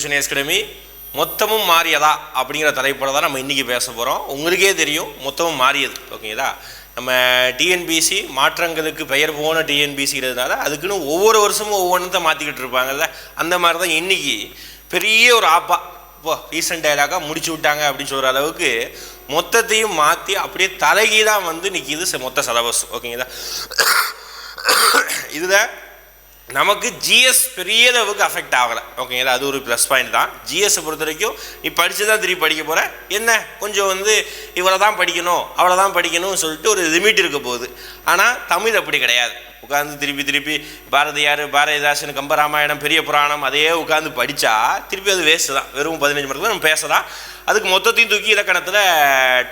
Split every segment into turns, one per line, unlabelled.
Students academy மொத்தமும் மாறியதா அப்படிங்கிற தலைப்போட தான் நம்ம இன்றைக்கி பேச போகிறோம் உங்களுக்கே தெரியும் மொத்தமும் மாறியது. ஓகேங்களா நம்ம டிஎன்பிசி மாற்றங்களுக்கு பெயர் போன டிஎன்பிசிங்கிறதுனால அதுக்குன்னு ஒவ்வொரு வருஷமும் ஒவ்வொன்றத்தை மாற்றிக்கிட்டு இருப்பாங்கல்ல. அந்த மாதிரி தான் இன்றைக்கி பெரிய ஒரு ஆப்பா இப்போ ரீசெண்ட் டைலாக முடிச்சு விட்டாங்க அப்படின்னு சொல்கிற அளவுக்கு மொத்தத்தையும் மாற்றி அப்படியே தலைகீழாக வந்து நிற்கிது மொத்த சிலபஸ் ஓகேங்களா இதில் நமக்கு ஜிஎஸ் பெரிய அளவுக்கு அஃபெக்ட் ஆகலை. ஓகேங்களா அது ஒரு ப்ளஸ் பாயிண்ட் தான். ஜிஎஸ்ஸை பொறுத்த வரைக்கும் நீ படித்து தான் திருப்பி படிக்க போகிற என்ன? கொஞ்சம் வந்து இவ்வளோ தான் படிக்கணும் அவ்வளோ தான் படிக்கணும்னு சொல்லிட்டு ஒரு லிமிட் இருக்க போகுது. ஆனால் தமிழ் அப்படி கிடையாது. உட்காந்து திருப்பி திருப்பி பாரதியார் பாரதிதாசன் கம்பராமாயணம் பெரிய புராணம் அதையே உட்காந்து படித்தா திருப்பி அது வேஸ்ட்டு தான். வெறும் பதினஞ்சு மணிக்கு நம்ம பேசலாம். அதுக்கு மொத்தத்தையும் தூக்கி இலக்கணத்தில்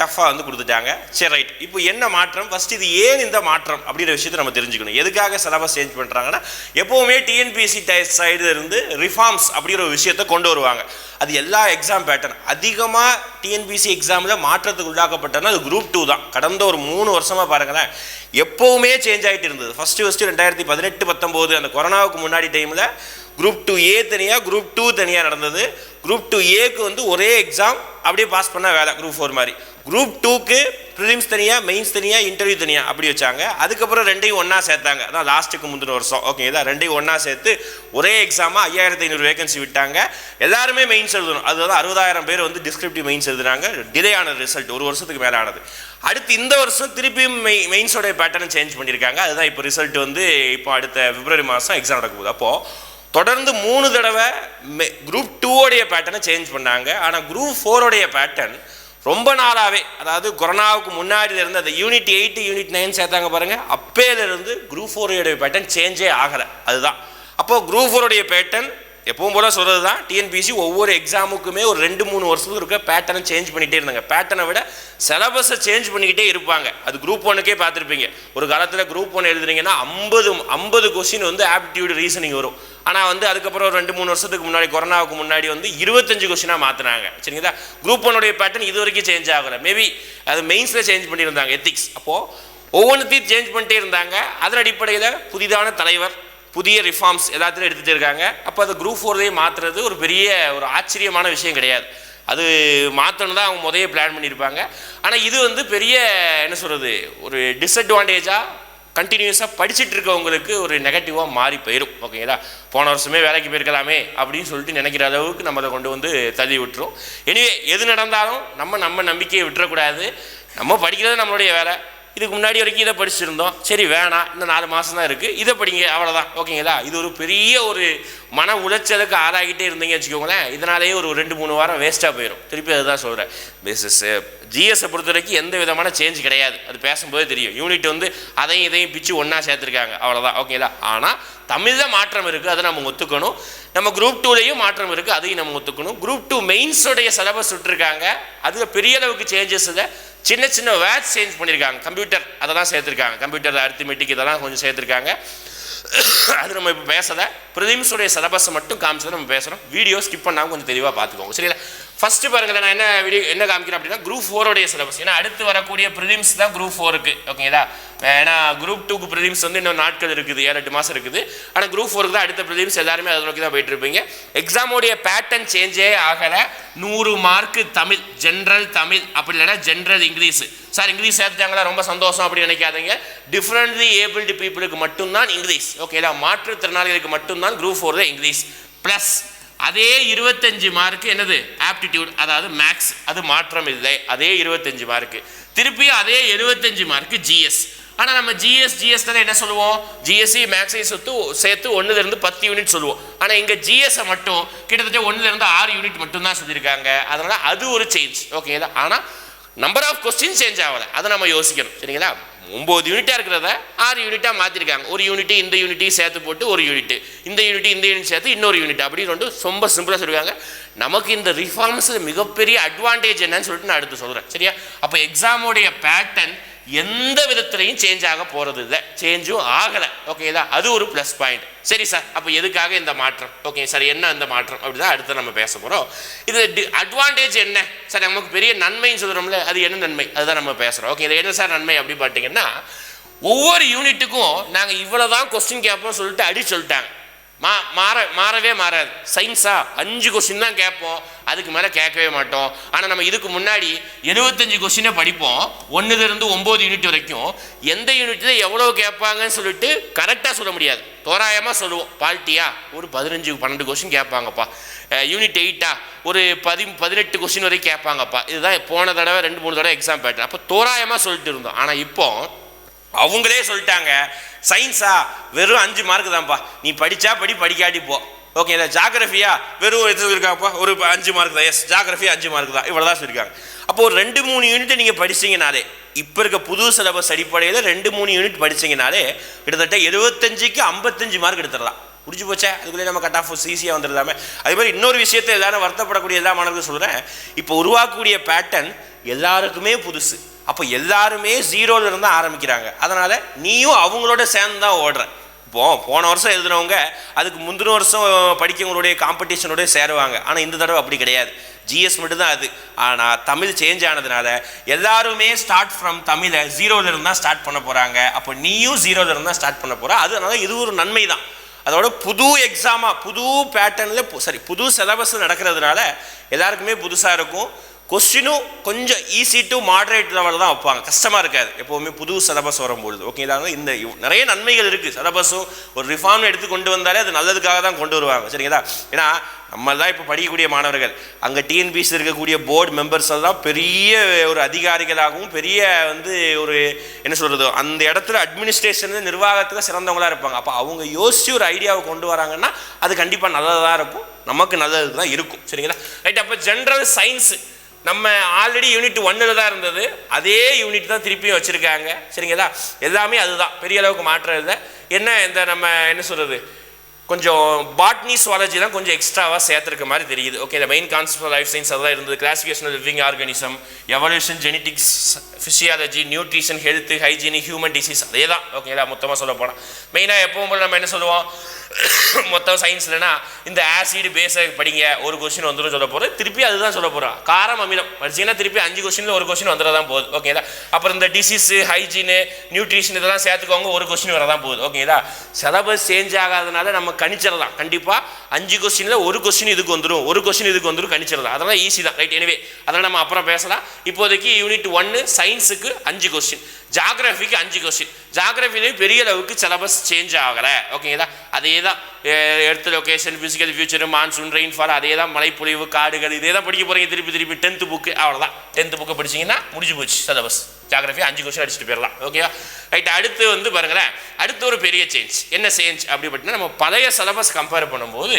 டஃப்பாக வந்து கொடுத்துட்டாங்க. சரி ரைட் இப்போ என்ன மாற்றம்? ஃபஸ்ட் இது ஏன் இந்த மாற்றம் அப்படிங்கிற விஷயத்தை நம்ம தெரிஞ்சுக்கணும். எதுக்காக சிலபஸ் சேஞ்ச் பண்ணுறாங்கன்னா எப்போவுமே டிஎன்பிஎஸ்சி சைடு இருந்து ரிஃபார்ம்ஸ் அப்படிங்கிற ஒரு விஷயத்தை கொண்டு வருவாங்க. அது எல்லா எக்ஸாம் பேட்டர்ன் அதிகமாக டிஎன்பிசி எக்ஸாமில் மாற்றத்துக்கு உள்ளாக்கப்பட்டனா அது குரூப் டூ தான். கடந்த ஒரு மூணு வருஷமாக பாருங்களேன். எப்போவுமே சேஞ்ச் ஆகிட்டு இருந்தது. ஃபஸ்ட்டு ஃபஸ்ட்டு ரெண்டாயிரத்தி பதினெட்டு பத்தொம்போது அந்த கொரோனாவுக்கு முன்னாடி டைமில் குரூப் டூ ஏ தனியாக குரூப் டூ தனியாக நடந்தது. குரூப் டூ ஏக்கு வந்து ஒரே எக்ஸாம் அப்படியே பாஸ் பண்ணால் வேலை குரூப் ஃபோர் மாதிரி. குரூப் டூக்கு ப்ரிலிம்ஸ் தனியாக மெயின்ஸ் தனியாக இன்டர்வியூ தனியாக அப்படி வச்சாங்க. அதுக்கப்புறம் ரெண்டையும் ஒன்றா சேர்த்தாங்க. அதான் லாஸ்ட்டுக்கு முந்தின வருஷம். ஓகே இதான் ரெண்டையும் ஒன்றா சேர்த்து ஒரே எக்ஸாமாக ஐயாயிரத்தி ஐநூறு வேகன்சி விட்டாங்க. எல்லாருமே மெயின்ஸ் எழுதணும். அதுதான் அறுபதாயிரம் பேர் வந்து டிஸ்கிரிப்டிவ் மெயின்ஸ் எழுதுனாங்க டிலே ஆன ரிசல்ட் ஒரு வருஷத்துக்கு மேலே ஆனது. அடுத்து இந்த வருஷம் திருப்பியும் மெய் மெயின்ஸோடைய பேட்டர்ன் சேஞ்ச் பண்ணியிருக்காங்க. அதுதான் இப்போ ரிசல்ட் வந்து இப்போ அடுத்த பிப்ரவரி மாதம் எக்ஸாம் நடக்க போகுது. அப்போது தொடர்ந்து மூணு தடவை குரூப் டூவோடைய பேட்டர்னை சேஞ்ச் பண்ணாங்க. ஆனால் குரூப் ஃபோரோடைய பேட்டர்ன் ரொம்ப நாளாகவே அதாவது கொரோனாவுக்கு முன்னாடி இருந்து அந்த யூனிட் எயிட்டு யூனிட் நைன் சேர்த்தாங்க பாருங்கள் அப்பேலேருந்து குரூப் ஃபோருடைய பேட்டர்ன் சேஞ்சே ஆகலை. அதுதான். அப்போது குரூப் ஃபோருடைய பேட்டர்ன் எப்பவும் போல் சொல்கிறது தான் டிஎன்பிசி ஒவ்வொரு எக்ஸாமுக்குமே ஒரு ரெண்டு மூணு வருஷத்துக்கு இருக்க பேட்டர்னை சேஞ்ச் பண்ணிகிட்டே இருந்தாங்க. பேட்டர்னை விட சிலபஸை சேஞ்ச் பண்ணிக்கிட்டே இருப்பாங்க. அது குரூப் ஒன்றுக்கே பார்த்துருப்பீங்க. ஒரு காலத்தில் குரூப் ஒன் எழுதுனீங்கன்னா ஐம்பது ஐம்பது கொஸ்டின் வந்து ஆப்டிடியூட் ரீசனிங் வரும். ஆனால் வந்து அதுக்கப்புறம் ரெண்டு மூணு வருஷத்துக்கு முன்னாடி கொரோனாவுக்கு முன்னாடி வந்து இருபத்தஞ்சு கொஸ்டினாக மாற்றினாங்க சரிங்களா? குரூப் ஒன்னுடைய பேட்டர்ன் இது வரைக்கும் சேஞ்ச் ஆகலை. மேபி அது மெயின்ஸில் சேஞ்ச் பண்ணியிருந்தாங்க எத்திக்ஸ் அப்போது ஒவ்வொன்றுத்தையும் சேஞ்ச் பண்ணிட்டே இருந்தாங்க. அதன் அடிப்படையில் புதிதான தலைவர் புதிய ரிஃபார்ம்ஸ் எல்லாத்தையும் எடுத்துகிட்டு இருக்காங்க. அப்போ அது குரூப் ஃபோர்லேயே மாற்றுறது ஒரு பெரிய ஒரு ஆச்சரியமான விஷயம் கிடையாது. அது மாற்றணும் தான் அவங்க முதைய பிளான் பண்ணியிருப்பாங்க. ஆனால் இது வந்து பெரிய என்ன சொல்கிறது ஒரு டிஸ்அட்வான்டேஜாக கண்டினியூஸாக படிச்சுட்டு இருக்கவங்களுக்கு ஒரு நெகட்டிவாக மாறி போயிடும் ஓகேங்களா போன வருஷமே வேலைக்கு போயிருக்கலாமே அப்படின்னு சொல்லிட்டு நினைக்கிற அளவுக்கு நம்மளை கொண்டு வந்து தள்ளி விட்டுரும். எனிவே எது நடந்தாலும் நம்ம நம்ம நம்பிக்கையை விட்டுறக்கூடாது. நம்ம படிக்கிறது நம்மளுடைய வேலை. இதுக்கு முன்னாடி வரைக்கும் இதை படிச்சிருந்தோம். சரி வேணாம். இந்த நாலு மாதம் தான் இருக்குது இதை படிங்க அவ்வளோதான் ஓகேங்களா இது ஒரு பெரிய ஒரு மன உளைச்சலுக்கு ஆளாகிட்டே இருந்தீங்க வச்சுக்கோங்களேன். இதனாலேயே ஒரு ரெண்டு மூணு வாரம் வேஸ்ட்டாக போயிடும் திருப்பி அதுதான் சொல்கிறேன் பேசிஸ் ஜிஎஸை பொறுத்த வரைக்கும் எந்த விதமான சேஞ்ச் கிடையாது. அது பேசும்போதே தெரியும். யூனிட் வந்து அதையும் இதையும் பிச்சு ஒன்றா சேர்த்துருக்காங்க. அவ்வளோதான் ஓகேங்களா ஆனால் தமிழில் மாற்றம் இருக்குது அதை நம்ம ஒத்துக்கணும். நம்ம குரூப் டூலேயும் மாற்றம் இருக்குது அதையும் நம்ம ஒத்துக்கணும். குரூப் டூ மெயின்ஸோடைய சிலபஸ் விட்டுருக்காங்க. அதில் பெரிய அளவுக்கு சேஞ்சஸ் சின்ன சின்ன வேர்ட்ஸ் சேஞ்ச் பண்ணியிருக்காங்க கம்ப்யூட்டர் அதெல்லாம் சேர்த்துருக்காங்க. கம்ப்யூட்டர் அரித்மெட்டிக் இதெல்லாம் கொஞ்சம் சேர்த்துருக்காங்க. அது நம்ம இப்போ பேசலை. ப்ரிலிம்ஸுடைய சிலபஸை மட்டும் காமிச்சதை நம்ம பேசுகிறோம் வீடியோ ஸ்கிப் பண்ணாமல் கொஞ்சம் தெளிவாக பார்த்துக்கோங்க. சரிங்களா? ஃபஸ்ட்டு பாருங்கள் நான் என்ன வீடியோ என்ன காமிக்கிறேன் அப்படின்னா குரூப் ஃபோரோடைய சிலபஸ் ஏன்னா அடுத்து வரக்கூடிய ப்ரிலிம்ஸ் தான் குரூப் ஃபோருக்கு ஓகேங்களா ஏன்னா குரூப் டூக்கு ப்ரிலிம்ஸ் வந்து இன்னும் நாட்கள் இருக்குது ஏழு எட்டு மாதம் இருக்குது. ஆனால் குரூப் ஃபோருக்கு தான் அடுத்த ப்ரிலிம்ஸ் எல்லாருமே அதை நோக்கி தான் போயிட்டு இருப்பீங்க. எக்ஸாமோடைய பேட்டர்ன் சேஞ்சே ஆகலை. நூறு மார்க்கு தமிழ் ஜென்ரல் தமிழ் அப்படி இல்லைன்னா ஜென்ரல் இங்கிலீஷ். சார் இங்கிலீஷ் சேர்த்துட்டாங்களா? ரொம்ப சந்தோஷம் அப்படின்னு நினைக்காதீங்க. டிஃப்ரெண்ட்லி ஏபிள்டு பீப்புளுக்கு மட்டும்தான் இங்கிலீஷ். ஓகேங்களா மாற்றுத்திறனாளிகளுக்கு மட்டும்தான் குரூப் ஃபோர் தான் இங்கிலீஷ். ப்ளஸ் அதே இருபத்தஞ்சு மார்க்கு என்னது? ஆப்டிடியூட் அதாவது மேக்ஸ் அது மாற்றம் இல்லை. அதே இருபத்தஞ்சு மார்க்கு திருப்பியும் அதே எழுபத்தஞ்சு மார்க்கு ஜிஎஸ் ஆனால் நம்ம ஜிஎஸ் ஜிஎஸ் தானே என்ன சொல்லுவோம்? ஜிஎஸ்சி மேக்ஸையும் சொத்து சேர்த்து ஒன்றுலேருந்து பத்து யூனிட் சொல்லுவோம். ஆனால் இங்கே ஜிஎஸ்ஸை மட்டும் கிட்டத்தட்ட ஒன்றுலேருந்து ஆறு யூனிட் மட்டும்தான் சொல்லியிருக்காங்க. அதனால் அது ஒரு சேஞ்ச் ஓகேங்களா ஆனால் நம்பர் ஆஃப் கொஸ்டின் சேஞ்ச் ஆகலை. அதை நம்ம யோசிக்கணும். சரிங்களா? ஒம்பது யூனிட்டாக இருக்கிறத ஆறு யூனிட்டாக மாற்றிருக்காங்க ஒரு யூனிட்டு இந்த யூனிட்டையும் சேர்த்து போட்டு ஒரு யூனிட் இந்த யூனிட் இந்த யூனிட் சேர்த்து இன்னொரு யூனிட் அப்படின்னு வந்து ரொம்ப சிம்பிளாக சொல்லுவாங்க நமக்கு இந்த ரிஃபார்ம்ஸ் மிகப்பெரிய அட்வான்டேஜ் என்னன்னு சொல்லிட்டு நான் அடுத்து சொல்கிறேன் சரியா? அப்போ எக்ஸாமோடைய பேட்டர்ன் எந்த விதத்துலையும் சேஞ்ச் ஆக போகிறது இல்லை. சேஞ்சும் ஆகலை. ஓகேதா அது ஒரு ப்ளஸ் பாயிண்ட் சரி சார் அப்போ எதுக்காக இந்த மாற்றம்? ஓகே சார் என்ன இந்த மாற்றம்? அப்படி தான் அடுத்து நம்ம பேச போகிறோம் இது அட்வான்டேஜ் என்ன? சார் நமக்கு பெரிய நன்மைன்னு சொல்கிறோம்ல அது என்ன நன்மை? அதுதான் நம்ம பேசுகிறோம் ஓகே இது என்ன சார் நன்மை அப்படி பார்த்தீங்கன்னா ஒவ்வொரு யூனிட்டுக்கும் நாங்கள் இவ்வளோ தான் கொஸ்டின் கேட்போம் சொல்லிட்டு அடி சொல்லிட்டாங்க. மா மாற மாறவே மாறாது. சயின்ஸா அஞ்சு கொஸ்டின் தான் கேட்போம். அதுக்கு மேலே கேட்கவே மாட்டோம். ஆனால் நம்ம இதுக்கு முன்னாடி எழுபத்தஞ்சு கொஸ்டினை படிப்போம். ஒன்றுலேருந்து ஒம்பது யூனிட் வரைக்கும். எந்த யூனிட்டில் எவ்வளோ கேட்பாங்கன்னு சொல்லிட்டு கரெக்டாக சொல்ல முடியாது. தோராயமாக சொல்லுவோம். பால்ட்டியா ஒரு பதினஞ்சு பன்னெண்டு கொஸ்டின் கேட்பாங்கப்பா. யூனிட் எயிட்டா ஒரு பதி பதினெட்டு கொஸ்டின் வரைக்கும் கேட்பாங்கப்பா. இதுதான் போன தடவை ரெண்டு மூணு தடவை எக்ஸாம் பேட்டர் அப்போ தோராயமாக சொல்லிட்டு இருந்தோம். ஆனால் இப்போது அவங்களே சொல்லிட்டாங்க சயின்ஸா வெறும் அஞ்சு மார்க் தான்ப்பா. நீ படிச்சா படி படிக்காட்டி போ. ஓகே இல்லை ஜாகிரஃபியா வெறும் எது சொல்லியிருக்காப்பா ஒரு அஞ்சு மார்க் தான். எஸ் ஜாகிரஃபி அஞ்சு மார்க் தான். இவ்வளோ தான் சொல்லியிருக்காங்க அப்போ ஒரு ரெண்டு மூணு யூனிட் நீங்கள் படிச்சீங்கனாலே இப்போ இருக்க புது சிலபஸ் அடிப்படையில் ரெண்டு மூணு யூனிட் படிச்சீங்கனாலே கிட்டத்தட்ட எழுபத்தஞ்சுக்கு ஐம்பத்தஞ்சு மார்க் எடுத்துடலாம். முடிஞ்சு போச்சே? அதுக்குள்ளே நம்ம கட் ஆஃப் ஈஸியாக வந்துடலாமே. அதே மாதிரி இன்னொரு விஷயத்தை எல்லாரும் வருத்தப்படக்கூடிய எல்லா மாணவர்கள் சொல்கிறேன் இப்போ உருவாக்கக்கூடிய பேட்டர்ன் எல்லாருக்குமே புதுசு. அப்போ எல்லாருமே ஜீரோலேருந்து ஆரம்பிக்கிறாங்க. அதனால் நீயும் அவங்களோட சேர்ந்து தான் ஓடுற. போ போன வருஷம் எழுதுனவங்க அதுக்கு முந்தின வருஷம் படிக்கவங்களுடைய காம்படிஷனோடய சேருவாங்க. ஆனால் இந்த தடவை அப்படி கிடையாது. ஜிஎஸ் மட்டும்தான் அது. ஆனால் தமிழ் சேஞ்ச் ஆனதுனால எல்லாருமே ஸ்டார்ட் ஃப்ரம் தமிழை ஜீரோல இருந்து தான் ஸ்டார்ட் பண்ண போகிறாங்க அப்போ நீயும் ஜீரோல இருந்து தான் ஸ்டார்ட் பண்ண போகிற அதனால இது ஒரு நன்மை தான். அதோட புது எக்ஸாமாக புது பேட்டர்னில் சரி புது சிலபஸ் நடக்கிறதுனால எல்லாருக்குமே புதுசாக இருக்கும். கொஸ்டினும் கொஞ்சம் ஈஸி டு மாடரேட் லெவலில் தான் வைப்பாங்க. கஷ்டமாக இருக்காது. எப்போவுமே புது சிலபஸ் வரும்பொழுது. ஓகேங்களா இந்த நிறைய நன்மைகள் இருக்குது சிலபஸும் ஒரு ரிஃபார்ம் எடுத்து கொண்டு வந்தாலே அது நல்லதுக்காக தான் கொண்டு வருவாங்க. சரிங்களா? ஏன்னா நம்ம தான் இப்போ படிக்கக்கூடிய மாணவர்கள். அங்கே டிஎன்பிசி இருக்கக்கூடிய போர்டு மெம்பர்ஸ் தான் பெரிய ஒரு அதிகாரிகளாகவும் பெரிய வந்து ஒரு என்ன சொல்கிறது அந்த இடத்துல அட்மினிஸ்ட்ரேஷன் நிர்வாகத்தில் சிறந்தவங்களா இருப்பாங்க. அப்போ அவங்க யோசிச்சு ஒரு ஐடியாவை கொண்டு வராங்கன்னா அது கண்டிப்பாக நல்லதாக இருக்கும். நமக்கு நல்லது தான் இருக்கும். சரிங்களா? ரைட் அப்போ ஜென்ரல் சயின்ஸு நம்ம ஆல்ரெடி யூனிட் ஒன்னில் தான் இருந்தது. அதே யூனிட் தான் திருப்பியும் வச்சுருக்காங்க. சரிங்களா? எல்லாமே அதுதான். பெரிய அளவுக்கு மாற்றம் இல்லை. என்ன இந்த நம்ம என்ன சொல்கிறது கொஞ்சம் பாட்னி சுவாலஜி தான் கொஞ்சம் எக்ஸ்ட்ராவாக சேர்த்துருக்க மாதிரி தெரியுது. ஓகே இந்த மெயின் கான்செப்ட் லைஃப் சயின்ஸ் அதெல்லாம் இருந்தது. Classification living organism evolution genetics physiology nutrition health hygienic human disease அதே தான் ஓகேங்களா மொத்தமாக சொல்ல போனால் மெயினாக எப்பவும் போல நம்ம என்ன சொல்லுவோம்? மொத்தம் சயின்ஸ்லனா இந்த ஆசிட் பேஸை படிங்க ஒரு கொஸ்டின் வந்துடும் சொல்ல போகிறோம் திருப்பி அதுதான் சொல்ல போகிறோம் காரம் அமிலம். படிச்சிங்கன்னா திருப்பி அஞ்சு கொஸ்டினில் ஒரு கொஸ்டின் வந்துடதான் போகுது. ஓகேதா அப்புறம் இந்த டிசீஸு ஹைஜீனு நியூட்ரிஷன் இதெல்லாம் சேர்த்துக்கோங்க ஒரு கொஸ்டின் வரதான் போகுது. ஓகேதா சிலபஸ் சேஞ்ச் ஆகாதனால நம்ம கணிச்சிடலாம். கண்டிப்பாக அஞ்சு கொஸ்டினில் ஒரு கொஸ்டின் இதுக்கு வந்துடும் ஒரு கொஸ்டின் இதுக்கு வந்துடும் கணிச்சிடலாம். அதெல்லாம் ஈஸி தான். ரைட் எனவே அதெல்லாம் நம்ம அப்புறம் பேசலாம். இப்போதைக்கு யூனிட் ஒன்று சயின்ஸுக்கு அஞ்சு கொஸ்டின் ஜாகிரபிக்கு அஞ்சு கொஸ்டின் ஜாகிரபிலையும் பெரிய அளவுக்கு சிலபஸ் சேஞ்ச் ஆகலை. ஓகேங்களா அதே தான். எடுத்த location physical future monsoon rainfall அதே தான். மழைப்பொழிவு காடுகள் இதே தான் படிக்க போகிறீங்க திருப்பி திருப்பி டென்த்து புக்கு அவ்வளோதான் டென்த்து புக்கு படிச்சீங்கன்னா முடிஞ்சு போச்சு சிலபஸ் ஜாகிரபி அஞ்சு கொஸ்டின் அடிச்சுட்டு போயிடலாம். ஓகேவா ரைட் அடுத்து வந்து பாருங்களேன். அடுத்து ஒரு பெரிய சேஞ்ச் என்ன சேஞ்ச் அப்படி பார்த்தீங்கன்னா நம்ம பழைய சிலபஸ் கம்பேர் பண்ணும்போது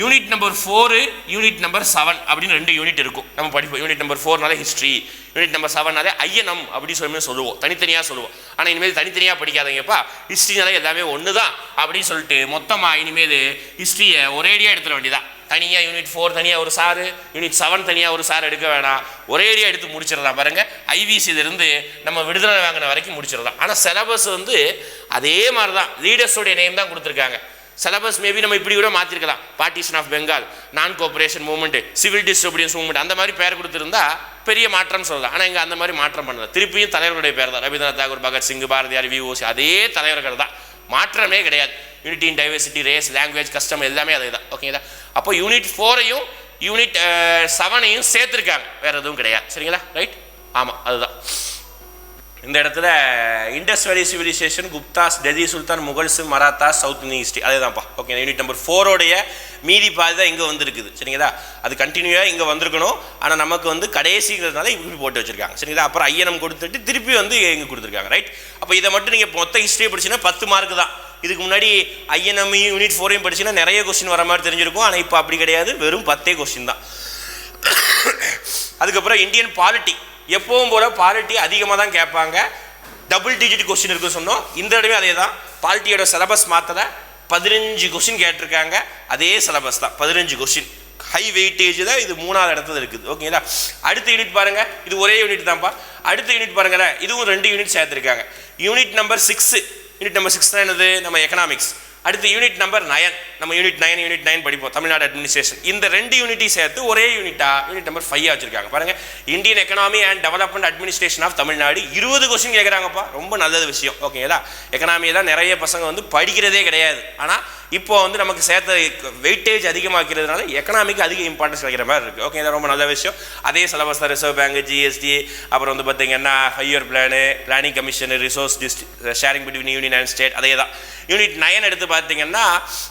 unit number four unit number seven அப்படின்னு ரெண்டு யூனிட் இருக்கும். நம்ம படிப்போம். யூனிட் நம்பர் ஃபோர்னாலே ஹிஸ்ட்ரி யூனிட் நம்பர் செவன்னாலே ஐயனம் அப்படின்னு சொல்லி சொல்லுவோம். தனித்தனியாக சொல்லுவோம். ஆனால் இனிமேல் தனித்தனியாக படிக்காதீங்கப்பா. ஹிஸ்ட்ரினாலே எல்லாமே ஒன்று தான் அப்படின்னு சொல்லிட்டு மொத்தமாக இனிமேல் ஹிஸ்ட்ரியை ஒரேடியாக எடுத்துட வேண்டியதான் தனியாக யூனிட் ஃபோர் தனியாக ஒரு சாரு யூனிட் செவன் தனியாக ஒரு சார் எடுக்க வேணாம். ஒரேடியாக எடுத்து முடிச்சிடலாம் பாருங்கள் ஐவிசியிலிருந்து நம்ம விடுதலை வாங்கின வரைக்கும் முடிச்சிடலாம். ஆனால் சிலபஸ் வந்து அதே மாதிரி தான் லீடர்ஸோடைய நேம் தான் கொடுத்துருக்காங்க. சிலபஸ் மேபி நம்ம இப்படி கூட மாற்றிருக்கலாம் partition of Bengal non cooperation movement civil disturbance movement அந்த மாதிரி பேர் கொடுத்துருந்தா பெரிய மாற்றம் சொல்லலாம். ஆனால் இங்கே அந்த மாதிரி மாற்றம் பண்ணல. திருப்பியும் தலைவருடைய பேர் தான். ரவீந்திரநாத் தாகூர் பகத்சிங் பாரதியார் விஓசி அதே தலைவர்கள் தான். மாற்றமே கிடையாது. Unity in diversity race language custom எல்லாமே அதே தான். ஓகேங்களா அப்போ யூனிட் ஃபோரையும் யூனிட் செவனையும் eh, சேர்த்துருக்காங்க. வேறு எதுவும் கிடையாது. சரிங்களா? ரைட் ஆமாம் அதுதான். இந்த இடத்துல Indus valley civilisation Guptas Delhi sultan Mughals Marathas south Indian history அதே தான்ப்பா ஓகே யூனிட் நம்பர் ஃபோரோடைய மீதி பாதி தான் இங்கே வந்திருக்குது. சரிங்களா? அது கண்டினியூவாக இங்கே வந்திருக்கணும். ஆனால் நமக்கு வந்து கடைசிங்கிறதுனால இப்படி போட்டு வச்சிருக்காங்க. சரிங்களா? அப்புறம் ஐயனம் கொடுத்துட்டு திருப்பி வந்து இங்கே கொடுத்துருக்காங்க. ரைட் அப்போ இதை மட்டும் நீங்கள் மொத்த ஹிஸ்ட்ரியை படிச்சுன்னா பத்து மார்க் தான். இதுக்கு முன்னாடி ஐஎன்எம் யூனிட் ஃபோரையும் படிச்சுன்னா நிறைய கொஸ்டின் வர மாதிரி தெரிஞ்சிருக்கும். ஆனால் இப்போ அப்படி கிடையாது. வெறும் பத்தே கொஸ்டின் தான். அதுக்கப்புறம் இந்தியன் பாலிட்டி எப்பவும் போல பாலிட்டி அதிகமாக தான் கேட்பாங்க. டபுள் டிஜிட் கொஸ்டின் இருக்குன்னு சொன்னோம். இந்த இடமே அதே தான் பாலிட்டியோட சிலபஸ் மாற்றல பதினஞ்சு கொஸ்டின் கேட்டிருக்காங்க. அதே சிலபஸ் தான். பதினஞ்சு கொஸ்டின் ஹை வெயிட்டேஜ் தான் இது மூணாவது இடத்துல இருக்குது. ஓகேங்களா அடுத்த யூனிட் பாருங்க. இது ஒரே யூனிட் தான்ப்பா. அடுத்த யூனிட் பாருங்களேன். இதுவும் ரெண்டு யூனிட் சேர்த்துருக்காங்க. Unit number six unit number six தான் என்னது? நம்ம எக்கனாமிக்ஸ் அடுத்து யூனிட் நம்பர் நயன் நம்ம யூனிட் நைன் யூனிட் நைன் படிப்போம். தமிழ்நாடு அட்மினிஸ்ட்ரேஷன் இந்த ரெண்டு யூனிட்டையும் சேர்த்து ஒரே யூனிட்டா யூனிட் நம்பர் ஃபைவ் வச்சிருக்காங்க. பாருங்க. Indian economy and development administration of Tamil Nadu இருபது கொஸ்டின் கேட்குறாங்கப்பா ரொம்ப நல்லது விஷயம். ஓகேங்களா எக்கனாமியை தான் நிறைய பசங்க வந்து படிக்கிறதே கிடையாது. ஆனால் இப்போ வந்து நமக்கு சேர்த்த வெயிட்டேஜ் அதிகமாக்கிறதுனால எக்கனாமிக்கு அதிக இம்பார்ட்டன்ஸ் வைக்கிற மாதிரி இருக்குது ஓகே ரொம்ப நல்ல விஷயம். அதே சிலபஸ் தான் ரிசர்வ் பேங்க் ஜிஎஸ்டி அப்புறம் வந்து பார்த்தீங்கன்னா higher plan planning commission resource district sharing between union and state அதே தான். யூனிட் நயன் எடுத்து பார்த்தீங்கன்னா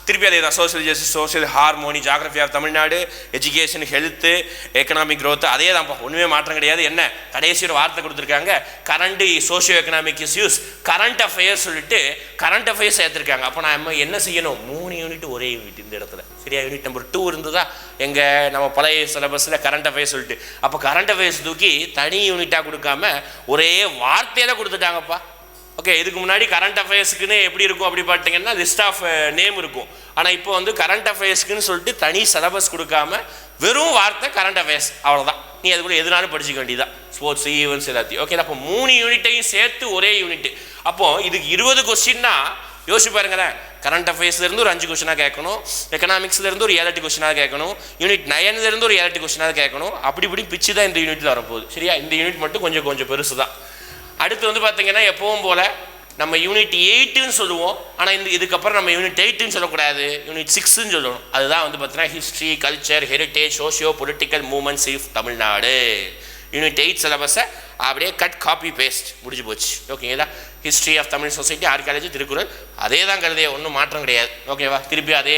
திருப்பி அதே தான். Social justice social harmony geography of Tamil Nadu education health economic growth அதே தான்ப்பா ஒன்றுமே மாற்றம் கிடையாது. என்ன? கடைசி ஒரு வார்த்தை கொடுத்துருக்காங்க. Current socio economic issues current affairs சொல்லிட்டு கரண்ட் அஃபேர்ஸ் சேர்த்துருக்காங்க. அப்போ நான் என்ன செய்யணும்? மூணு யூனிட் ஒரே யூனிட் இந்த இடத்துல. சரியா? யூனிட் நம்பர் டூ இருந்ததா? எங்கள் நம்ம பழைய சிலபஸில் கரண்ட் அஃபேர்ஸ் சொல்லிட்டு. அப்போ கரண்ட் அஃபேர்ஸ் தூக்கி தனி யூனிட்டாக கொடுக்காம ஒரே வார்த்தையில கொடுத்துட்டாங்கப்பா. ஓகே இதுக்கு முன்னாடி கரண்ட் அஃபேர்ஸ்க்குன்னு எப்படி இருக்கும் அப்படி பார்த்தீங்கன்னா லிஸ்ட் ஆஃப் நேம் uh, இருக்கும். ஆனால் இப்போ வந்து கரண்ட் அஃபேர்ஸ்க்குன்னு சொல்லிட்டு தனி சிலபஸ் கொடுக்காம வெறும் வார்த்தை கரண்ட் அஃபேர்ஸ் அவ்வளோதான் நீ அதுக்குள்ள எதுனாலும் படிச்சுக்க வேண்டியதான் ஸ்போர்ட்ஸ் ஈவெண்ட்ஸ் எல்லாத்தையும். ஓகே அப்போ மூணு யூனிட்டையும் சேர்த்து ஒரே யூனிட் அப்போ இதுக்கு இருபது கொஸ்டின்னா யோசிச்சு பாருங்களேன். கரண்ட் அஃபேர்ஸ்லேருந்து ஒரு அஞ்சு கொஸ்டினாக கேட்கணும். எக்கனாமிக்ஸ்லேருந்து ஒரு ஏழு எட்டு கேட்கணும். யூனிட் நயன்லேருந்து ஒரு ஏழு கொஷினாக கேட்கணும். அப்படி இப்படி பிச்சு தான் இந்த யூனிட்டில் வரப்போகுது. சரியா? இந்த யூனிட் மட்டும் கொஞ்சம் கொஞ்சம் பெருசு தான். அடுத்து வந்து பார்த்தீங்கன்னா எப்பவும் போல் நம்ம யூனிட் எயிட்டுன்னு சொல்லுவோம். ஆனால் இந்த இதுக்கப்புறம் நம்ம யூனிட் எயிட்டுன்னு சொல்லக்கூடாது. யூனிட் சிக்ஸ்ன்னு சொல்லணும். அதுதான் வந்து பார்த்தீங்கன்னா history culture heritage socio political movements if Tamil Nadu. Unit eight சிலபஸை அப்படியே கட் காப்பி பேஸ்ட் முடிஞ்சு போச்சு. ஓகேங்களா history of Tamil society archaeology Thirukkural அதே தான் கருதே ஒன்றும் மாற்றம் கிடையாது. ஓகேவா திருப்பி அதே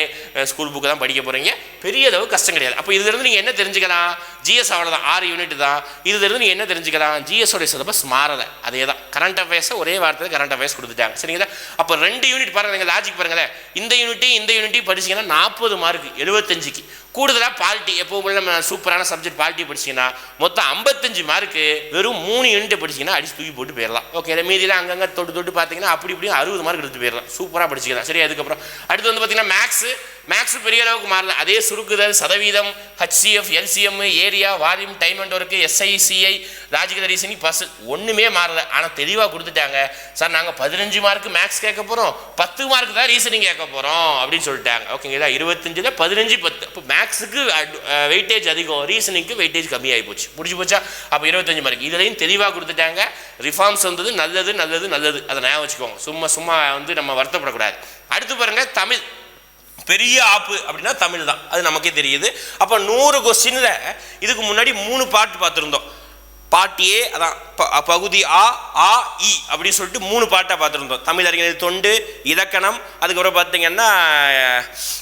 ஸ்கூல் புக்கு தான் படிக்க போகிறீங்க பெரிய அளவு கஷ்டம் கிடையாது. அப்போ இதுலேருந்து நீங்கள் என்ன தெரிஞ்சுக்கலாம்? ஜிஎஸ் அவ்வளோதான் ஆறு யூனிட் தான். இதுலேருந்து நீங்கள் என்ன தெரிஞ்சுக்கலாம்? ஜிஎஸோடைய சிலபஸ் மாறலை. அதே தான் கரண்ட் அஃபேர்ஸை ஒரே வார்த்தையில் கரண்ட் அஃபேர்ஸ் கொடுத்துட்டாங்க. சரிங்களா? அப்போ ரெண்டு யூனிட் பாருங்கள் லாஜிக் பாருங்களேன். இந்த யூனிட்டையும் இந்த யூனிட்டையும் படிச்சீங்கன்னா நாற்பது மார்க் எழுபத்தஞ்சுக்கு கூடுதலாக பாலிட்டி எப்போ நம்ம சூப்பரான சப்ஜெக்ட் பாலிட்டி படிச்சீங்கன்னா மொத்தம் ஐம்பத்தஞ்சு மார்க்கு வெறும் மூணு யூனிட் படிச்சீங்கன்னா அடிச்சு தூக்கி போட்டு போயிடலாம். ஓகே மீதியெல்லாம் அங்கங்கே தொட்டு தொட்டு பார்த்தீங்கன்னா அப்படி இப்படியும் அறுபது மார்க் எடுத்து போயிடலாம். சூப்பராக படிச்சிக்கலாம். சரி அதுக்கப்புறம் அடுத்து வந்து பார்த்தீங்கன்னா மேக்ஸு மேக்ஸ் பெரிய அளவுக்கு மாறல. அதே சுருக்குதல் சதவீதம் HCF LCM area volume time and work SI CI ராஜகிர ரீசனி பஸ் ஒன்றுமே மாறல. ஆனால் தெளிவாக கொடுத்துட்டாங்க. சார் நாங்கள் பதினஞ்சு மார்க் மேக்ஸ் கேட்க போகிறோம் பத்து மார்க் தான் ரீசனிங் கேட்க போகிறோம் அப்படின்னு சொல்லிட்டாங்க. ஓகேங்களா இருபத்தஞ்சில் பதினஞ்சு பத்து. இப்போ மேக்ஸ் மேக்ஸுக்கு வெயிட்டேஜ் uh, அதிகம் ரீசனிங்க்கு வெயிட்டேஜ் கம்மியாகி போச்சு. முடிஞ்சு போச்சா? அப்போ இருபத்தஞ்சு மார்க் இதுலையும் தெளிவாக கொடுத்துட்டாங்க. ரிஃபார்ம்ஸ் வந்தது நல்லது நல்லது நல்லது. அதை நான் வச்சுக்கோங்க. சும்மா சும்மா வந்து நம்ம வருத்தப்படக்கூடாது. அடுத்து பாருங்க தமிழ். பெரிய ஆப்பு அப்படின்னா தமிழ் தான். அது நமக்கே தெரியுது. அப்போ நூறு கொஸ்டினில் இதுக்கு முன்னாடி மூணு பாட்டு பார்த்துருந்தோம். பாட்டு ஏ அதான் ப- பகுதி ஆ ஆ இ அப்படின்னு சொல்லிட்டு மூணு பாட்டாக பார்த்துருந்தோம். தமிழ் அறிஞர் தொண்டு இலக்கணம் அதுக்கப்புறம் பார்த்தீங்கன்னா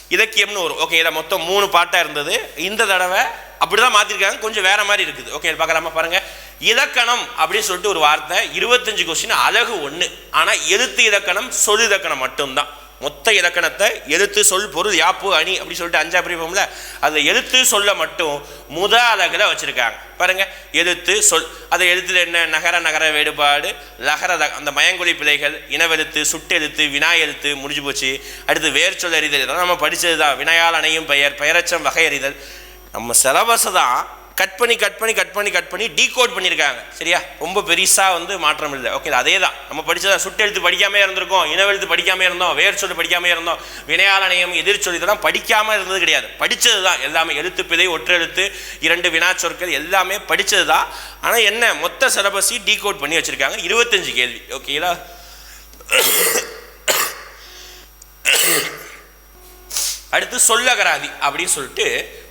இலக்கியம்னு வரும். ஓகே இதில் மொத்தம் மூணு பாட்டாக இருந்தது. இந்த தடவை அப்படி தான் மாற்றிருக்காங்க கொஞ்சம் வேற மாதிரி இருக்குது. ஓகே பார்க்கலாமா? பாருங்கள் இலக்கணம் அப்படின்னு சொல்லிட்டு ஒரு வார்த்தை இருபத்தஞ்சு கொஸ்டின் அழகு ஒன்று ஆனால் எழுத்து இலக்கணம் சொல் இலக்கணம் மட்டும்தான். மொத்த இலக்கணத்தை எழுத்து சொல் பொருள் யாப்பு அணி அப்படி சொல்லிட்டு அஞ்சா பிரிப்போம்ல அந்த எழுத்து சொல்ல மட்டும் முத அலகில் வச்சுருக்காங்க. பாருங்கள் எழுத்து சொல் அந்த எழுத்துல என்ன? நகர நகர வேறுபாடு லகர அந்த மயங்கொழி பிழைகள் இனவெழுத்து சுட்டெழுத்து வினா எழுத்து முடிஞ்சு போச்சு. அடுத்து வேர் சொல் அறிதல் இதெல்லாம் நம்ம படித்தது தான் வினையால் அணையும் பெயர் பெயரச்சம் வகை அறிதல் நம்ம சிலபஸை தான் கட் பண்ணி கட் பண்ணி கட் பண்ணி கட் பண்ணி டீகோட் பண்ணியிருக்காங்க. சரியா? ரொம்ப பெருசாக வந்து மாற்றம் இல்லை. ஓகே அதே தான் நம்ம படிச்சதா சுட்டெழுத்து படிக்காமே இருந்திருக்கோம் இனவெழுத்து படிக்காமே இருந்தோம் வேர் சொல்லு படிக்காமே இருந்தோம் வினையாளனையம் எதிர்ச்சொல் இதெல்லாம் படிக்காமல் இருந்தது கிடையாது. படித்தது தான். எல்லாமே எழுத்து பிதை ஒற்றெழுத்து இரண்டு வினா சொற்கள் எல்லாமே படித்தது தான். ஆனால் என்ன? மொத்த சிலபஸி டீகோட் பண்ணி வச்சுருக்காங்க. இருபத்தஞ்சு கேள்வி. ஓகேங்களா அடுத்து சொல்லகராதி அப்படின்னு சொல்லிட்டு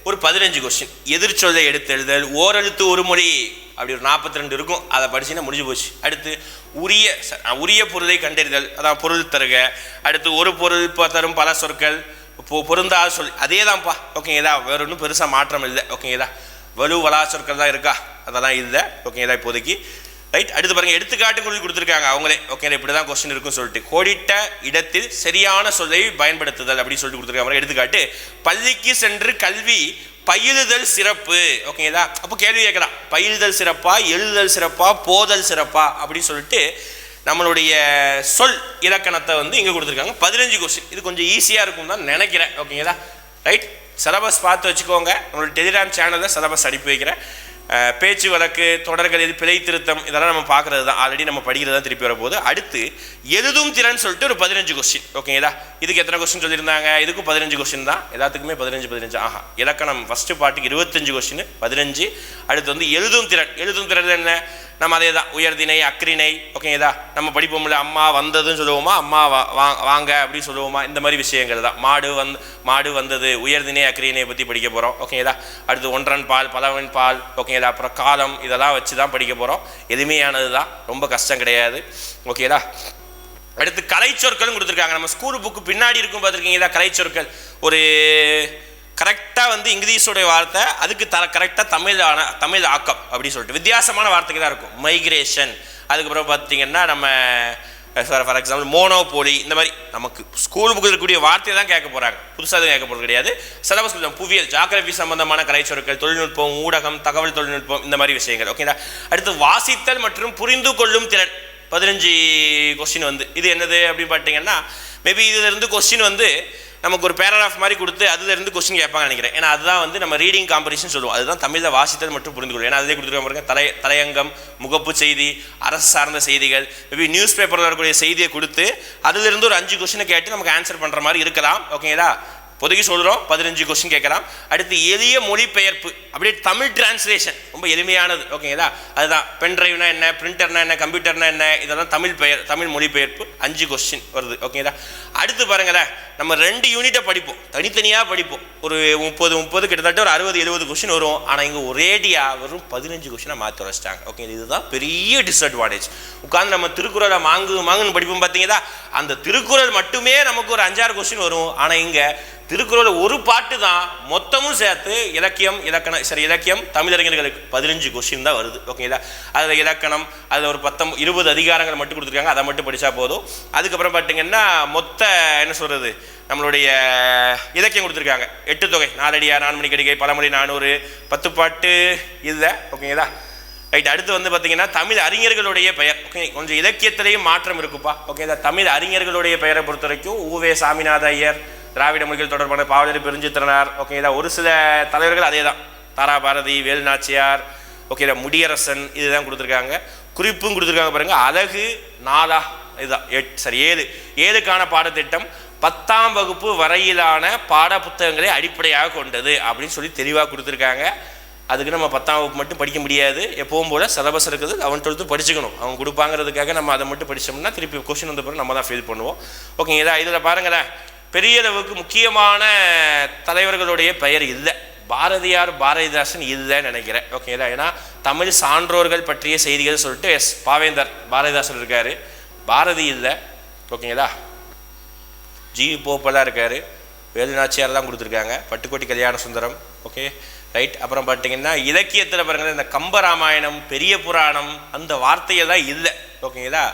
ஒரு பதினஞ்சு கொஸ்டின் எதிர்ச்சொல்லை எடுத்து எழுதல் ஓரெழுத்து ஒரு மொழி. அப்படி ஒரு நாற்பத்தி ரெண்டு இருக்கும். அதை படிச்சுன்னா முடிஞ்சு போச்சு. அடுத்து உரிய உரிய பொருளை கண்டறிதல். அதான் பொருள் தருக. அடுத்து ஒரு பொருள் இப்போ தரும் பல சொற்கள். பொ பொருந்தாத சொல். அதே தான்ப்பா ஓகேங்களா வேற ஒன்றும் பெருசாக மாற்றம் இல்லை. ஓகேங்களா வலு வலா சொற்கள் தான் இருக்கா? அதெல்லாம் இல்லை. ஓகேங்களா இப்போதைக்கு. ரைட் அடுத்து பாருங்க எடுத்துக்காட்டுகள் கொடுத்துருக்காங்க. அவங்களே ஓகே இப்படி தான் கொஸ்டின் இருக்குன்னு சொல்லிட்டு. கோடிட்ட இடத்தில் சரியான சொல்லை பயன்படுத்துதல் அப்படின்னு சொல்லிட்டு கொடுத்துருக்காங்க. எடுத்துக்காட்டு. பள்ளிக்கு சென்று கல்வி பயிலுதல் சிறப்பு. ஓகேங்களா அப்போ கேள்வி கேட்கலாம். பயிலுதல் சிறப்பா எழுதுதல் சிறப்பா போதல் சிறப்பா அப்படின்னு சொல்லிட்டு நம்மளுடைய சொல் இலக்கணத்தை வந்து இங்கே கொடுத்துருக்காங்க. பதினஞ்சு கொஸ்டின் இது கொஞ்சம் ஈஸியாக இருக்கும் தான் நினைக்கிறேன். ஓகேங்களா ரைட் சிலபஸ் பார்த்து வச்சுக்கோங்க. நம்மளோட டெலிகிராம் சேனலில் சிலபஸ் அனுப்பி வைக்கிறேன். பேச்சு வழக்கு தொடர்கள் பிழை திருத்தம் இதெல்லாம் நம்ம பார்க்குறது தான். ஆல்ரெடி நம்ம படிக்கிறது தான் திருப்பி வரப்போகுது. அடுத்து எழுதும் திறன் சொல்லிட்டு ஒரு பதினஞ்சு கொஸ்டின் ஓகேங்களா இதுக்கு எத்தனை கொஸ்டின் சொல்லியிருந்தாங்க? இதுக்கும் பதினஞ்சு கொஸ்டின் தான். எல்லாத்துக்குமே பதினஞ்சு பதினஞ்சு. ஆஹா. இலக்கணம் ஃபஸ்ட்டு பாட்டுக்கு இருபத்தஞ்சு கொஸ்டின் பதினஞ்சு. அடுத்து வந்து எழுதும் திறன். எழுதும் திறன் என்ன? நம்ம அதே தான் உயர்திணை அக்ரிணை ஓகேங்களா நம்ம படிப்போம்ல அம்மா வந்ததுன்னு சொல்லுவோமா? அம்மா வா- வா- வாங்க அப்படின்னு சொல்லுவோமா? இந்த மாதிரி விஷயங்கள் தான். மாடு வந்து மாடு வந்தது உயர்திணை அக்ரிணை பற்றி படிக்க போகிறோம் ஓகேங்களா அடுத்து ஒன்றன் பால் பலவன் பால் ஓகேங்களா அப்புறம் காலம் இதெல்லாம் வச்சு தான் படிக்க போகிறோம் எளிமையானது தான். ரொம்ப கஷ்டம் கிடையாது. ஓகேதா அடுத்து கலைச்சொற்களும் கொடுத்துருக்காங்க. நம்ம ஸ்கூல் புக்கு பின்னாடி இருக்கும் பார்த்துருக்கீங்களா கலைச்சொற்கள். ஒரு கரெக்டாக வந்து இங்கிலீஷோடைய வார்த்தை அதுக்கு த கரெக்டாக தமிழான தமிழ் ஆக்கம் அப்படின்னு சொல்லிட்டு. வித்தியாசமான வார்த்தைக்கு தான் இருக்கும். மைக்ரேஷன் அதுக்கப்புறம் பார்த்தீங்கன்னா நம்ம ஃபார் ஃபார் எக்ஸாம்பிள் மோனோபோலி இந்த மாதிரி நமக்கு ஸ்கூல் புக்கில் இருக்கக்கூடிய வார்த்தையை தான் கேட்க போகிறாங்க புதுசாக எதுவும் கேட்க போகிறது கிடையாது. சிலபஸ் கொஞ்சம் புவியியல் ஜாகிரபி சம்பந்தமான கலைச்சொற்கள் தொழில்நுட்பம் ஊடகம் தகவல் தொழில்நுட்பம் இந்த மாதிரி விஷயங்கள். ஓகேங்களா அடுத்து வாசித்தல் மற்றும் புரிந்து கொள்ளும் திறன். பதினஞ்சு கொஸ்டின் வந்து. இது என்னது அப்படின்னு பார்த்தீங்கன்னா மேபி இதுலேருந்து கொஸ்டின் வந்து நமக்கு ஒரு பேராகிராஃப் மாதிரி கொடுத்து அதுலேருந்து கொஸ்டின் கேட்பாங்க நினைக்கிறேன். ஏன்னா அதுதான் வந்து நம்ம ரீடிங் காம்படிஷன் சொல்லுவோம். அதுதான் தமிழில் வாசித்தல் மட்டும் புரிந்து கொள்ளும். ஏன்னா அதிலே கொடுத்துருக்க பாருங்க தலை தலையங்கம் முகப்பு செய்தி அரசு சார்ந்த செய்திகள் மேபி நியூஸ் பேப்பரில் வரக்கூடிய செய்தியை கொடுத்து அதிலிருந்து ஒரு அஞ்சு கொஸ்டினை கேட்டு நமக்கு ஆன்சர் பண்ணுற மாதிரி இருக்கலாம். ஓகேங்களா பொதுகி சொல்கிறோம் பதினஞ்சு கொஸ்டின் கேட்கலாம். அடுத்து எளிய மொழிபெயர்ப்பு அப்படியே தமிழ் டிரான்ஸ்லேஷன் ரொம்ப எளிமையானது ஓகேங்களா அதுதான் பென் டிரைவ்னா என்ன பிரிண்டர்னா என்ன கம்ப்யூட்டர்னா என்ன இதெல்லாம் தமிழ் பெயர் தமிழ் மொழிபெயர்ப்பு அஞ்சு கொஸ்டின் வருது ஓகேங்களா அடுத்து பாருங்களேன் நம்ம ரெண்டு யூனிட்டை படிப்போம் தனித்தனியாக படிப்போம். ஒரு முப்பது முப்பது கிட்டத்தட்ட ஒரு அறுபது எழுபது கொஸ்டின் வரும். ஆனால் இங்கே ஒரேடியாக வரும் பதினஞ்சு கொஸ்டினை மாற்றி வச்சிட்டாங்க ஓகே இதுதான் பெரிய டிஸ்அட்வான்டேஜ் உட்காந்து நம்ம திருக்குறளை மாங்கு மாங்குன்னு படிப்போம் பார்த்தீங்கன்னா அந்த திருக்குறள் மட்டுமே நமக்கு ஒரு அஞ்சாறு கொஸ்டின் வரும். ஆனால் இங்கே திருக்குறள் ஒரு பாட்டு தான் மொத்தமும் சேர்த்து இலக்கியம் இலக்கணம் சரி இலக்கியம் தமிழறிஞர்களுக்கு பதினஞ்சு கொஸ்டின் தான் வருது. ஓகேங்களா அதில் இலக்கணம் அதில் ஒரு பத்தம் இருபது அதிகாரங்கள் மட்டும் கொடுத்துருக்காங்க. அதை மட்டும் படித்தா போதும். அதுக்கப்புறம் பார்த்தீங்கன்னா மொத்த என்ன சொல்கிறது நம்மளுடைய இலக்கியம் கொடுத்துருக்காங்க. எட்டு தொகை நாலடியார் நான்மணி கடிகை பழமொழி நானூறு பத்து பாட்டு இல்லை ஓகேங்களா ரைட் அடுத்து வந்து பார்த்தீங்கன்னா தமிழ் அறிஞர்களுடைய பெயர். ஓகே கொஞ்சம் இலக்கியத்திலையும் மாற்றம் இருக்குப்பா. ஓகே தமிழ் அறிஞர்களுடைய பெயரை பொறுத்த வரைக்கும் ஊவே சாமிநாத ஐயர் திராவிட மொழிகள் தொடர்பான பாவலர் பெருஞ்சித்திரனார். ஓகேங்களா ஒரு சில தலைவர்கள் அதே தான். தாரா பாரதி வேல் நாச்சியார் முடியரசன் இதுதான் கொடுத்துருக்காங்க. குறிப்பும் கொடுத்துருக்காங்க பாருங்க. அழகு நாலா இதுதான் எட் சரி ஏழு. ஏழுக்கான பாடத்திட்டம் பத்தாம் வகுப்பு வரையிலான பாட புத்தகங்களை அடிப்படையாக கொண்டது அப்படின்னு சொல்லி தெளிவாக கொடுத்துருக்காங்க. அதுக்கு நம்ம பத்தாம் வகுப்பு மட்டும் படிக்க முடியாது. எப்பவும் போல் சிலபஸ் இருக்குது. அவன் டுவெல்த்து படிச்சுக்கணும். அவங்க கொடுப்பாங்கிறதுக்காக நம்ம அதை மட்டும் படித்தோம்னா திருப்பி கொஸ்டின் வந்த பிறகு நம்ம தான் ஃபீல் பண்ணுவோம். ஓகேங்களா இதில் பாருங்களேன். பெரியளவுக்கு முக்கியமான தலைவர்களுடைய பெயர் இல்லை. பாரதியார் பாரதிதாசன் இல்லைன்னு நினைக்கிறேன். ஓகேங்களா ஏன்னா தமிழ் சான்றோர்கள் பற்றிய செய்திகள் சொல்லிட்டு எஸ் பாவேந்தர் பாரதிதாசன் இருக்கார். பாரதி இல்லை. ஓகேங்களா ஜி. போப்பெல்லாம் இருக்கார். வேலுநாச்சியார் தான் கொடுத்துருக்காங்க. பட்டுக்கோட்டி கல்யாண சுந்தரம். ஓகே ரைட் அப்புறம் பார்த்தீங்கன்னா இலக்கியத்தில் பாருங்கள் இந்த கம்பராமாயணம் பெரிய புராணம் அந்த வார்த்தையெல்லாம் இல்லை. ஓகேங்களா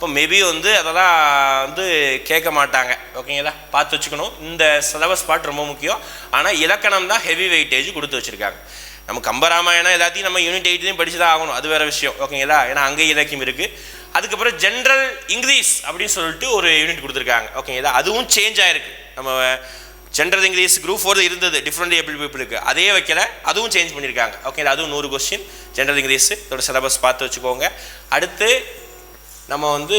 இப்போ மேபி வந்து அதெல்லாம் வந்து கேட்க மாட்டாங்க. ஓகேங்களா பார்த்து வச்சுக்கணும். இந்த சிலபஸ் பாட் ரொம்ப முக்கியம். ஆனால் இலக்கணம் தான் ஹெவி வெயிட்டேஜ் கொடுத்து வச்சுருக்காங்க. நம்ம கம்பராமாயணம் எல்லாத்தையும் நம்ம யூனிட் எயிட்லையும் படித்து தான் ஆகணும். அது வேறு விஷயம். ஓகேங்களா ஏன்னா அங்கே இலக்கியம் இருக்குது அதுக்கப்புறம் ஜென்ரல் இங்கிலீஷ் அப்படின்னு சொல்லிட்டு ஒரு யூனிட் கொடுத்துருக்காங்க. ஓகேங்களா அதுவும் சேஞ்ச் ஆயிருக்கு. நம்ம ஜென்ரல் இங்கிலீஷ் குரூப் ஃபோர் இருந்தது. டிஃப்ரெண்ட் ஏபிள் பீப்புளுக்கு அதே வைக்கல. அதுவும் சேஞ்ச் பண்ணியிருக்காங்க ஓகேங்களா அதுவும் நூறு கொஸ்டின் ஜென்ரல் இங்கிலீஷ் இதோட சிலபஸ் பார்த்து வச்சுக்கோங்க. அடுத்து நம்ம வந்து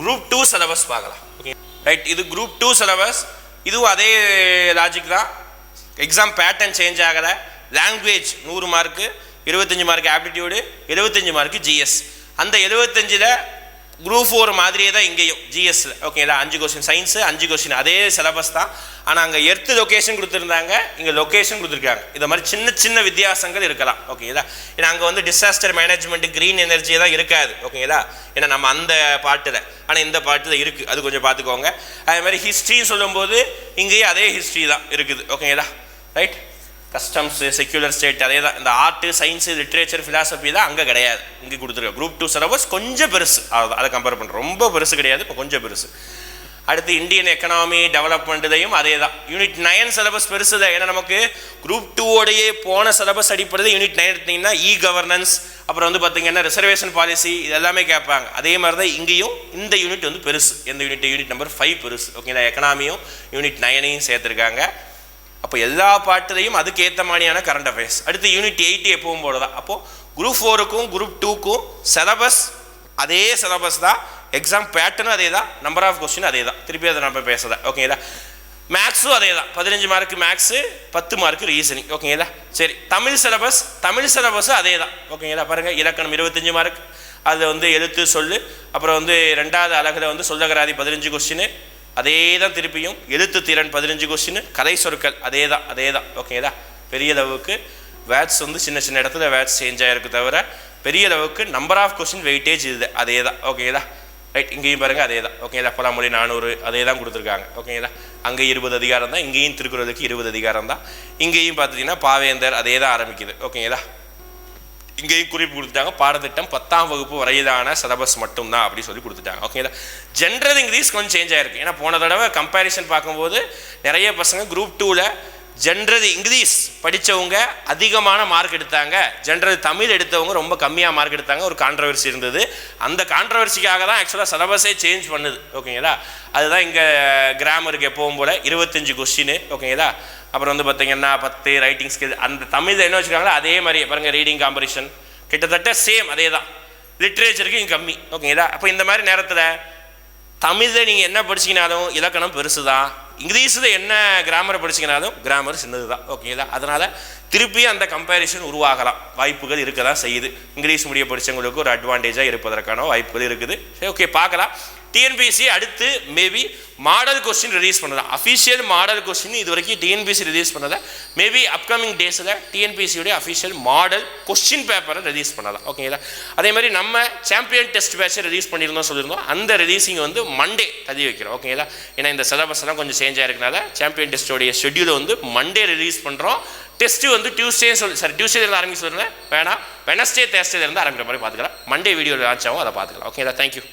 குரூப் டூ சிலபஸ் பார்க்கலாம். ஓகே ரைட் இது குரூப் டூ சிலபஸ் இதுவும் அதே லாஜிக் தான். எக்ஸாம் பேட்டர்ன் சேஞ்ச் ஆகலை. லாங்குவேஜ் நூறு மார்க்கு இருபத்தஞ்சி மார்க் ஆப்டிடியூடு எழுபத்தஞ்சி மார்க்கு ஜிஎஸ் அந்த எழுபத்தஞ்சில் குரூப் ஃபோர் மாதிரியே தான் இங்கேயும் ஜிஎஸ்சில் ஓகேங்களா அஞ்சு கொஸ்டின் சயின்ஸு அஞ்சு கொஸ்டின் அதே சிலபஸ் தான். ஆனால் அங்கே எர்த்து லொக்கேஷன் கொடுத்துருந்தாங்க இங்கே லொக்கேஷன் கொடுத்துருக்காங்க. இந்த மாதிரி சின்ன சின்ன வித்தியாசங்கள் இருக்கலாம். ஓகேங்களா ஏன்னா அங்கே வந்து டிசாஸ்டர் மேனேஜ்மெண்ட் க்ரீன் எனர்ஜி தான் இருக்காது. ஓகேங்களா ஏன்னா நம்ம அந்த பாட்டில் ஆனால் இந்த பாட்டில் இருக்குது அது கொஞ்சம் பார்த்துக்கோங்க. அதே மாதிரி ஹிஸ்ட்ரின்னு சொல்லும்போது இங்கேயே அதே ஹிஸ்ட்ரி தான் இருக்குது. ஓகேங்களா ரைட் கஸ்டம்ஸு செக்யூலர் ஸ்டேட் அதே தான். இந்த ஆர்ட்டு சயின்ஸு லிட்ரேச்சர் ஃபிலாசபி தான் அங்கே கிடையாது. இங்கே கொடுத்துருக்க. குரூப் டூ சிலபஸ் கொஞ்சம் பெருசு. அதை அதை கம்பேர் பண்ணுறோம் ரொம்ப பெருசு கிடையாது இப்போ கொஞ்சம் பெருசு. அடுத்து இந்தியன் எக்கனாமி டெவலப்மெண்ட்லையும் அதே தான். யூனிட் நைன் சிலபஸ் பெருசு தான். ஏன்னா நமக்கு குரூப் டூவோடையே போன சிலபஸ் அடிப்படுது யூனிட் நைன் எடுத்தீங்கன்னா இ கவர்னன்ஸ் அப்புறம் வந்து பார்த்தீங்கன்னா ரிசர்வேஷன் பாலிசி இது எல்லாமே கேட்பாங்க. அதே மாதிரி தான் இங்கேயும் இந்த யூனிட் வந்து பெருசு. எந்த யூனிட் யூனிட் நம்பர் ஃபைவ் பெருசு. ஓகேங்களா? எக்கனாமியும் யூனிட் நைனையும் சேர்த்துருக்காங்க. அப்போ எல்லா பாட்டுலையும் அதுக்கேற்ற மாதிரியான கரண்ட் அஃபேர்ஸ் அடுத்து யூனிட் எயிட் எப்பவும் போல தான் அப்போது குரூப் ஃபோருக்கும் குரூப் டூக்கும் சிலபஸ் அதே சிலபஸ் தான். எக்ஸாம் பேட்டர்னும் அதே தான். நம்பர் ஆஃப் கொஸ்டின் அதே தான். திருப்பி அதை நம்ம பேசுகிறேன் ஓகேங்களா மேக்ஸும் அதே தான். பதினஞ்சு மார்க்கு மேக்ஸு பத்து மார்க்கு ரீசனிங் ஓகேங்களா சரி. தமிழ் சிலபஸ் தமிழ் சிலபஸும் அதே தான். ஓகேங்களா பாருங்கள் இலக்கணம் இருபத்தஞ்சு மார்க் அதில் வந்து எழுத்து சொல்லு. அப்புறம் வந்து ரெண்டாவது அழகில் வந்து சொல்லகராதி பதினஞ்சு கொஸ்டின் அதே தான் திருப்பியும் எழுத்து திறன் பதினஞ்சு கொஸ்டின் கதை சொற்கள் அதே தான் அதே தான் ஓகேதா பெரிய அளவுக்கு வேட்ஸ் வந்து சின்ன சின்ன இடத்துல வேட்ஸ் சேஞ்ச் ஆகிருக்கு தவிர பெரிய அளவுக்கு நம்பர் ஆஃப் கொஸ்டின் வெயிட்டேஜ் இது அதே தான் ஓகேங்களா ரைட் இங்கேயும் பாருங்கள் அதே தான் ஓகேங்களா பழமொழி நானூறு அதே தான் கொடுத்துருக்காங்க ஓகேங்களா அங்கே இருபது அதிகாரம் தான் இங்கேயும் திருக்குறளுக்கு இருபது அதிகாரம் தான். இங்கேயும் பார்த்துட்டிங்கன்னா பாவேந்தர் அதே தான் ஆரம்பிக்குது ஓகேங்களா இங்கேயும் குறிப்பு கொடுத்துட்டாங்க. பாடத்திட்டம் பத்தாம் வகுப்பு வரையிலான சிலபஸ் மட்டும்தான் அப்படி சொல்லி கொடுத்துட்டாங்க. ஓகேங்களா ஜென்ரல் இங்கிலீஷ் கொஞ்சம் சேஞ்ச் ஆயிருக்கு. ஏன்னா போன தடவை கம்பேரிசன் பார்க்கும்போது நிறைய பசங்க குரூப் டூவில் ஜென்ரல் இங்கிலீஷ் படித்தவங்க அதிகமான மார்க் எடுத்தாங்க. ஜென்ரல் தமிழ் எடுத்தவங்க ரொம்ப கம்மியாக மார்க் எடுத்தாங்க. ஒரு கான்ட்ரவர்சி இருந்தது. அந்த கான்ட்ரவர்சிக்காக தான் ஆக்சுவலாக சிலபஸே சேஞ்ச் பண்ணுது. ஓகேங்களா அதுதான் இங்கே கிராமருக்கு எப்பவும் போல் இருபத்தஞ்சு கொஸ்டின் ஓகேங்களா அப்புறம் வந்து பார்த்தீங்கன்னா பத்து ரைட்டிங் ஸ்கில் அந்த தமிழில் என்ன வச்சுருக்காங்களோ அதே மாதிரி பாருங்கள் ரீடிங் காம்படிஷன் கிட்டத்தட்ட சேம் அதே தான். லிட்ரேச்சருக்கு இங்கே கம்மி. ஓகேங்களா அப்போ இந்த மாதிரி நேரத்தில் தமிழில் நீங்கள் என்ன படிச்சீங்கனாலும் இலக்கணம் பெருசு தான் இங்கிலீஷில் என்ன கிராமரை படிச்சிங்கனாலும் கிராமர் சின்னது தான் ஓகேங்களா அதனால் திருப்பி அந்த கம்பேரிஷன் உருவாகலாம். வாய்ப்புகள் இருக்க தான் செய்யுது. இங்கிலீஷ் மீடியம் படித்தவங்களுக்கு ஒரு அட்வான்டேஜாக இருப்பதற்கான வாய்ப்புகள் இருக்குது. சரி ஓகே பார்க்கலாம். டிஎன்பிசி அடுத்து மேபி மாடல் கொஸ்டின் ரிலீஸ் பண்ணலாம் அஃபிஷியல் மாடல் கொஸ்டின் இது வரைக்கும் டிஎன்பிசி ரிலீஸ் பண்ணலை மேபி அப்கமிங் டேஸில் டிஎன்பிசியோடைய அஃபிஷியல் மாடல் கொஸ்டின் பேப்பரை ரிலீஸ் பண்ணலாம் ஓகேங்களா அதே மாதிரி நம்ம சாம்பியன் டெஸ்ட் பேட்சை ரிலீஸ் பண்ணியிருந்தோம் சொல்லியிருந்தோம் அந்த ரிலீஸிங் வந்து மண்டே தள்ளி வைக்கிறோம். ஓகேங்களா ஏன்னா இந்த சிலபஸ் எல்லாம் கொஞ்சம் சேஞ்ச் ஆயிருக்கனால சாம்பியன் டெஸ்ட்டோடைய ஷெட்யூலை வந்து மண்டே ரிலீஸ் பண்ணுறோம் டெஸ்ட்டு வந்து டியூஸ்டே சொல்லி சாரி டியூஸ்டேலேருந்து ஆரம்பிச்சு சொல்லுங்கள் வேணாம். வெனஸ்டே தேர்ஸ்டேலேருந்து ஆரம்பிக்கிற மாதிரி பார்த்துக்கலாம். மண்டே வீடியோ லான்ச் ஆகும் அதை பார்த்துக்கலாம். ஓகேங்களா தேங்க்யூ